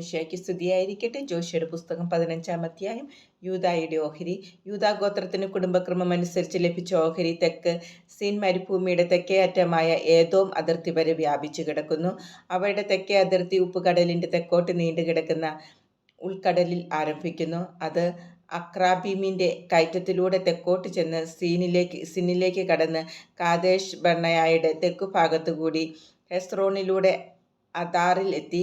ഈശോമിശിയാക്കി സ്തുതിയായിരിക്കട്ടെ. ജോഷിയുടെ പുസ്തകം പതിനഞ്ചാം അധ്യായം. യൂതായുടെ ഓഹരി. യൂതാ ഗോത്രത്തിന് കുടുംബക്രമം അനുസരിച്ച് ലഭിച്ച ഓഹരി തെക്ക് സീൻ മരുഭൂമിയുടെ തെക്കേ അറ്റമായ ഏതോം അതിർത്തി വരെ വ്യാപിച്ചു കിടക്കുന്നു. അവയുടെ തെക്കേ അതിർത്തി ഉപ്പുകടലിന്റെ തെക്കോട്ട് നീണ്ടു കിടക്കുന്ന ഉൾക്കടലിൽ ആരംഭിക്കുന്നു. അത് അക്രാബീമിന്റെ കയറ്റത്തിലൂടെ തെക്കോട്ട് ചെന്ന് സീനിലേക്ക് സിനിലേക്ക് കടന്ന് കാദേശ് ബർണയായുടെ തെക്കുഭാഗത്തുകൂടി ഹെസ്റോണിലൂടെ അതാറിൽ എത്തി.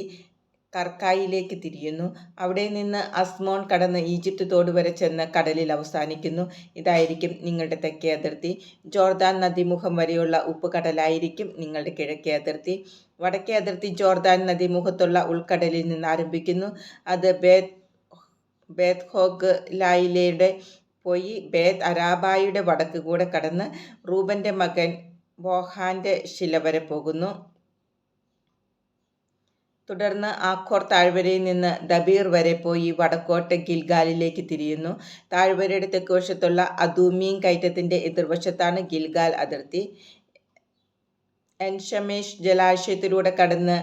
കർക്കായിലേക്ക് തിരിയുന്നു. അവിടെ നിന്ന് അസ്മോൺ കടന്ന് ഈജിപ്ത് തോട് വരെ ചെന്ന് കടലിൽ അവസാനിക്കുന്നു. ഇതായിരിക്കും നിങ്ങളുടെ തെക്കേ അതിർത്തി. ജോർദാൻ നദിമുഖം വരെയുള്ള ഉപ്പുകടലായിരിക്കും നിങ്ങളുടെ കിഴക്കേ അതിർത്തി. വടക്കേ അതിർത്തി ജോർദാൻ നദിമുഖത്തുള്ള ഉൾക്കടലിൽ നിന്ന് ആരംഭിക്കുന്നു. അത് ബേത് ബേത് ഹോഗ് ലായിലയുടെ പോയി ബേത് അരാബായുടെ വടക്ക് കൂടെ കടന്ന് റൂബന്റെ മകൻ ബോഹാന്റെ ശില വരെ പോകുന്നു. തുടർന്ന് ആഖോർ താഴ്വരയിൽ നിന്ന് ദബീർ വരെ പോയി വടക്കോട്ട് ഗിൽഗാലിലേക്ക് തിരിയുന്നു. താഴ്വരയുടെ തെക്കുവശത്തുള്ള അദൂമീൻ കയറ്റത്തിന്റെ എതിർവശത്താണ് ഗിൽഗാൽ അതിർത്തി. എൻഷമേഷ് ജലാശയത്തിലൂടെ കടന്ന്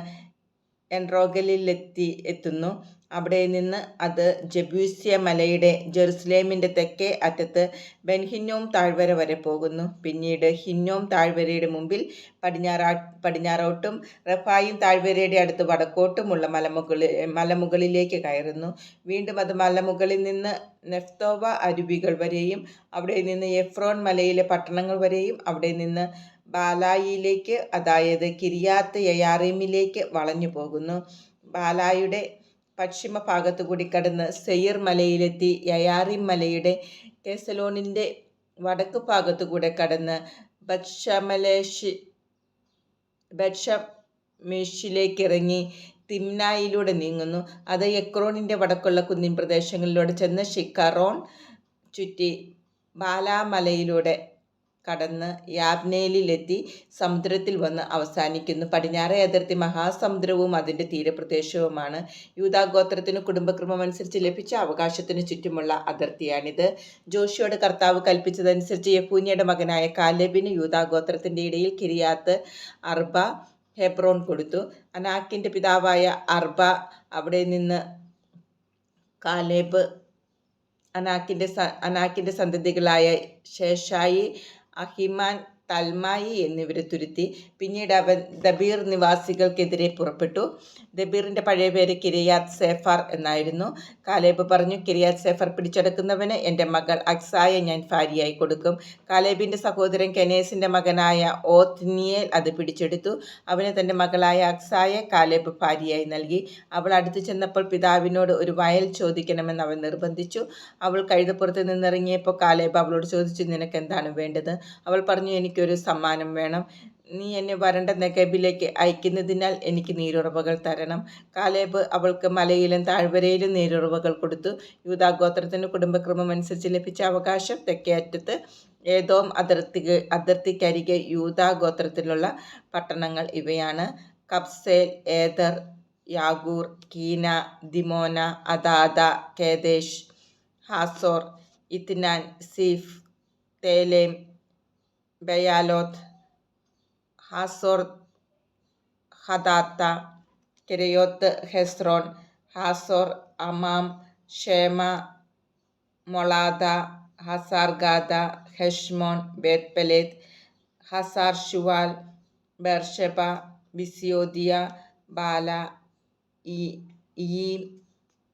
എൻറോഗലിലെത്തി എത്തുന്നു. അവിടെ നിന്ന് അത് ജബൂസ്യ മലയുടെ ജെറുസലേമിന്റെ തെക്കേ അറ്റത്ത് ബെൻഹിന്നോം താഴ്വര വരെ പോകുന്നു. പിന്നീട് ഹിന്നോം താഴ്വരയുടെ മുമ്പിൽ പടിഞ്ഞാറാ പടിഞ്ഞാറോട്ടും റഫായും താഴ്വരയുടെ അടുത്ത് വടക്കോട്ടുമുള്ള മലമുകളിൽ മലമുകളിലേക്ക് കയറുന്നു. വീണ്ടും അത് മലമുകളിൽ നിന്ന് നെഫ്തോവ അരുവികൾ വരെയും അവിടെ നിന്ന് എഫ്രോൺ മലയിലെ പട്ടണങ്ങൾ വരെയും അവിടെ നിന്ന് ബാലായിയിലേക്ക് അതായത് കിരിയാത്ത് യയാറീമിലേക്ക് വളഞ്ഞു പോകുന്നു. ബാലായുടെ പശ്ചിമ ഭാഗത്തുകൂടി കടന്ന് സെയിർ മലയിലെത്തി യയാറിം മലയുടെ കെസലോണിന്റെ വടക്ക് ഭാഗത്തുകൂടെ കടന്ന് ബത്ഷമലേഷ് ബത്ഷമേഷിലേക്ക് ഇറങ്ങി തിംനായിലൂടെ നീങ്ങുന്നു. അത് എക്രോണിന്റെ വടക്കുള്ള കുന്നിൻ പ്രദേശങ്ങളിലൂടെ ചെന്ന് ഷിക്കറോൺ ചുറ്റി ബാലാമലയിലൂടെ കടന്ന് യാബ്നേലിലെത്തി സമുദ്രത്തിൽ വന്ന് അവസാനിക്കുന്നു. പടിഞ്ഞാറേ അതിർത്തി മഹാസമുദ്രവും അതിന്റെ തീരപ്രദേശവുമാണ്. യൂതാഗോത്രത്തിന് കുടുംബക്രമം അനുസരിച്ച് ലഭിച്ച അവകാശത്തിന് ചുറ്റുമുള്ള അതിർത്തിയാണിത്. ജോഷിയോട് കർത്താവ് കൽപ്പിച്ചതനുസരിച്ച് യഫൂനിയുടെ മകനായ കാലേബിന് യൂതാഗോത്രത്തിന്റെ ഇടയിൽ കിരിയാത്ത് അർബ ഹെബ്രോൺ കൊടുത്തു. അനാക്കിന്റെ പിതാവായ അർബ അവിടെ നിന്ന് കാലേബ് അനാക്കിന്റെ അനാക്കിന്റെ സന്തതികളായ ശേഷായി Ahimán തൽമായി എന്നിവരെ തുരുത്തി. പിന്നീട് അവൻ ദബീർ നിവാസികൾക്കെതിരെ പുറപ്പെട്ടു. ദബീറിന്റെ പഴയ പേര് കിരിയാത്ത് സേഫർ എന്നായിരുന്നു. കാലേബ് പറഞ്ഞു കിരിയാത്ത് സേഫർ പിടിച്ചെടുക്കുന്നവന് എന്റെ മകൾ അക്സായെ ഞാൻ ഭാര്യയായി കൊടുക്കും. കാലേബിന്റെ സഹോദരൻ കെനേസിന്റെ മകനായ ഓത്നിയേൽ അത് പിടിച്ചെടുത്തു. അവന് തന്റെ മകളായ അക്സായെ കാലേബ് ഭാര്യയായി നൽകി. അവൾ അടുത്തു ചെന്നപ്പോൾ പിതാവിനോട് ഒരു വയൽ ചോദിക്കണമെന്ന് അവൻ നിർബന്ധിച്ചു. അവൾ കഴുതപ്പുറത്ത് നിന്നിറങ്ങിയപ്പോൾ കാലേബ് അവളോട് ചോദിച്ചു നിനക്ക് എന്താണ് വേണ്ടത്? അവൾ പറഞ്ഞു എനിക്കൊരു സമ്മാനം വേണം. നീ എന്നെ വരണ്ട നെഗബിലേക്ക് അയക്കുന്നതിനാൽ എനിക്ക് നീരുറവകൾ തരണം. കാലേബ് അവൾക്ക് മലയിലും താഴ്വരയിലും നീരുറവകൾ കൊടുത്തു. യൂതാഗോത്രത്തിന്റെ കുടുംബക്രമം അനുസരിച്ച് ലഭിച്ച അവകാശം തെക്കേ അറ്റത്ത് ഏതോം അതിർത്തി അതിർത്തിക്കരികെ യൂതാഗോത്രത്തിലുള്ള പട്ടണങ്ങൾ ഇവയാണ്. Kabzeel Eder Jagur Kinah Dimonah Adadah Kedesh Hazor Ithnan Ziph Telem Bealoth Hazor Hadattah Kerioth Hezron Hazor Amam Shema Moladah Hazar Gaddah Heshmon Beth Pelet Hazar Shual Beersheba ബിസിയോദിയ ബാല ഇയിൽ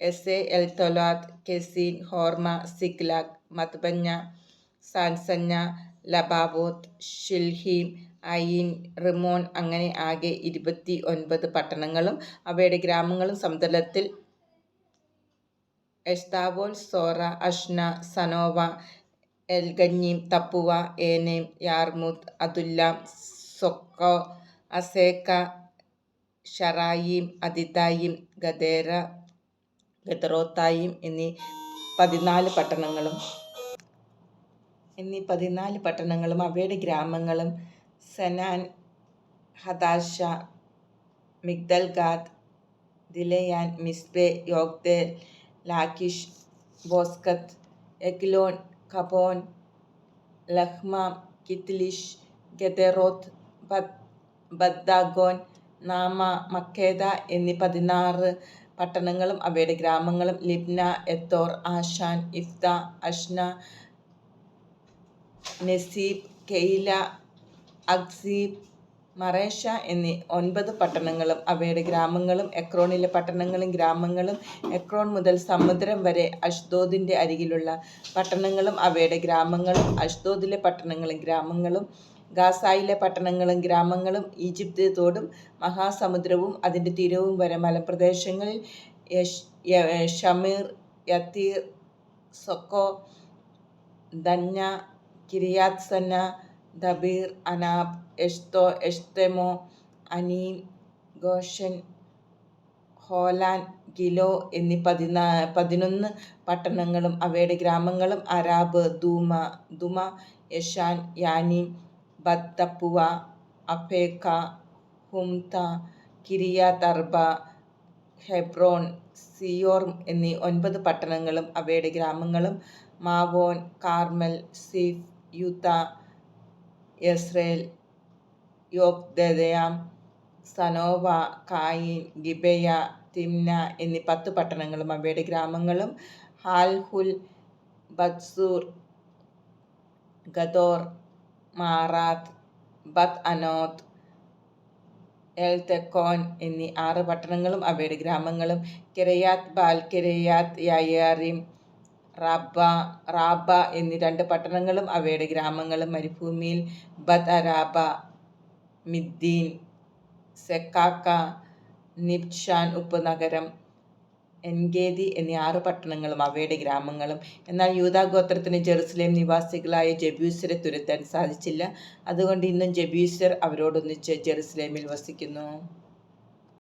S A L തൊലാത്ത് casein Hormah Ziklag Madmannah Sansannah Lebaoth Shilhim Ain Rimmon അങ്ങനെ ആകെ ഇരുപത്തി ഒൻപത് പട്ടണങ്ങളും അവയുടെ ഗ്രാമങ്ങളും സമതലത്തിൽ എഷ്താവോൽ സോറ Ashna സനോവ എൽഗഞ്ഞീം തപ്പുവ ഏനേം യാർമുദ് അതുല്ലാം സൊക്കോ Azekah ഷറായിം അതിതായിം ഗദേര ഗദറോത്തായിം എന്നീ പതിനാല് പട്ടണങ്ങളും. എന്നീ പതിനാല് പട്ടണങ്ങളും അവയുടെ ഗ്രാമങ്ങളും സെനാൻ ഹതാഷ മിഗ്ദൽഗാദ് ദിലയാൻ മിസ്ബെ യോഗ്ദേൽ ലാക്കിഷ് ബോസ്കത്ത് എഗ്ലോൺ കബോൻ ലഹ്മാം കിത്ലിഷ് ഗദെറോത്ത് ബദ് ബദ്ദാഗോൻ നാമ മക്കേദ എന്നീ പതിനാറ് പട്ടണങ്ങളും അവയുടെ ഗ്രാമങ്ങളും Libnah Ether Ashan Iphtah Ashna Nezib കെയില Achzib Mareshah എന്നീ ഒൻപത് പട്ടണങ്ങളും അവയുടെ ഗ്രാമങ്ങളും എക്രോണിലെ പട്ടണങ്ങളും ഗ്രാമങ്ങളും എക്രോൺ മുതൽ സമുദ്രം വരെ അഷ്ദോദിന്റെ അരികിലുള്ള പട്ടണങ്ങളും അവയുടെ ഗ്രാമങ്ങളും അഷ്ദോദിലെ പട്ടണങ്ങളും ഗ്രാമങ്ങളും ഗാസായിലെ പട്ടണങ്ങളും ഗ്രാമങ്ങളും ഈജിപ്ത് തോടും മഹാസമുദ്രവും അതിന്റെ തീരവും വരെ മലപ്രദേശങ്ങളിൽ Shamir Jattir Socoh Dannah Kiriath Sannah Debir Anab എഷ്തോ Eshtemoh Anim Goshen Holon Giloh എന്നീ പതിനാ പതിനൊന്ന് പട്ടണങ്ങളും അവയുടെ ഗ്രാമങ്ങളും അരാബ് ദൂമ ദുമ യഷാൻ യാനി ബത്തപ്പുവ അഫേക്ക ഹുംത കിരിയാത് അർബ ഹെബ്രോൺ സിയോർ എന്നീ ഒൻപത് പട്ടണങ്ങളും അവയുടെ ഗ്രാമങ്ങളും മാവോൻ കാർമൽ സീഫ് യൂത യസ്രേൽ യോക്ദയാം സനോവ കായിൻ ഗിബയ തിംന എന്നീ പത്ത് പട്ടണങ്ങളും അവയുടെ ഗ്രാമങ്ങളും ഹാൽഹുൽ ബത്സൂർ ഗദോർ മാറാത്ത് ബത് അനോത്ത് എൽ തെക്കോൻ എന്നീ ആറ് പട്ടണങ്ങളും അവയുടെ ഗ്രാമങ്ങളും കിരയാത്ത് ബാൽ കിരയാത്ത് യായാറിം റാബ റാബ എന്നീ രണ്ട് പട്ടണങ്ങളും അവയുടെ ഗ്രാമങ്ങളും മരുഭൂമിയിൽ ബത് അരാബ മിദ്ദീൻ സെക്കാക്ക നിബ്ഷാൻ ഉപനഗരം എൻഗേദി എന്നീ ആറ് പട്ടണങ്ങളും അവയുടെ ഗ്രാമങ്ങളും. എന്നാൽ യൂതാ ഗോത്രത്തിന് ജെറുസലേം നിവാസികളായ ജബ്യൂസരെ തുരത്താൻ സാധിച്ചില്ല. അതുകൊണ്ട് ഇന്നും ജബ്യൂസർ അവരോടൊന്നിച്ച് ജെറുസലേമിൽ വസിക്കുന്നു.